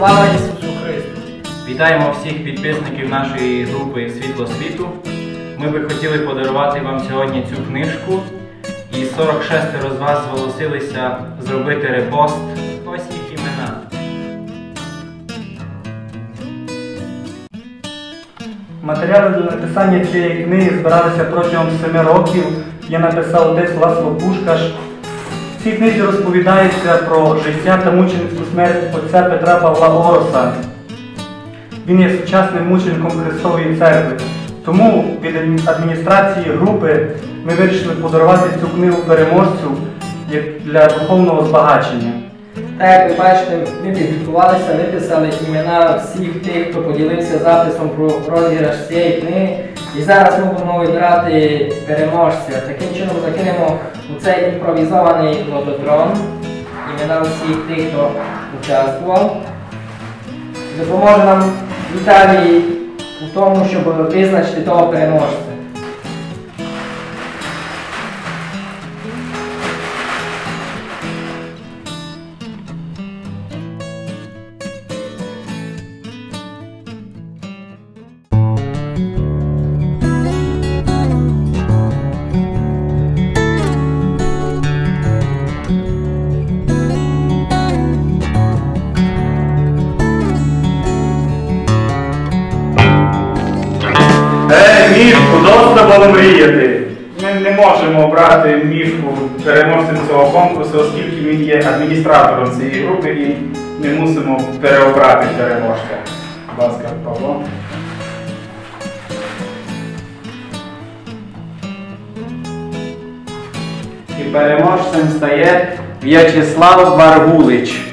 Слава Ісусу Христу! Вітаємо всіх підписників нашої групи Світло світу. Ми би хотіли подарувати вам сьогодні цю книжку. І 46 з вас зголосилися зробити репост. Ось їх імена. Матеріали для написання цієї книги збиралися протягом семи років. Я написав отець Ласло Пушкаш. Цій книзі розповідається про життя та мученицьку смерть отця Петра Павла Ороса. Він є сучасним мучеником Христової церкви. Тому від адміністрації групи ми вирішили подарувати цю книгу переможцю для духовного збагачення. Так як ви бачите, ми підготувалися, виписали імена всіх тих, хто поділився записом про розіграш цієї книги. І зараз ми будемо вибирати переможця. Таким чином закинемо у цей імпровізований лототрон імена всіх тих, хто участвував. Допоможе нам Віталій у тому, щоб визначити того переможця. Мішку, досить було мріяти. Ми не можемо обрати мішку переможцем цього конкурсу, оскільки він є адміністратором цієї групи і ми мусимо переобрати переможця. Будь ласка, Павло. І переможцем стає В'ячеслав Варгулич.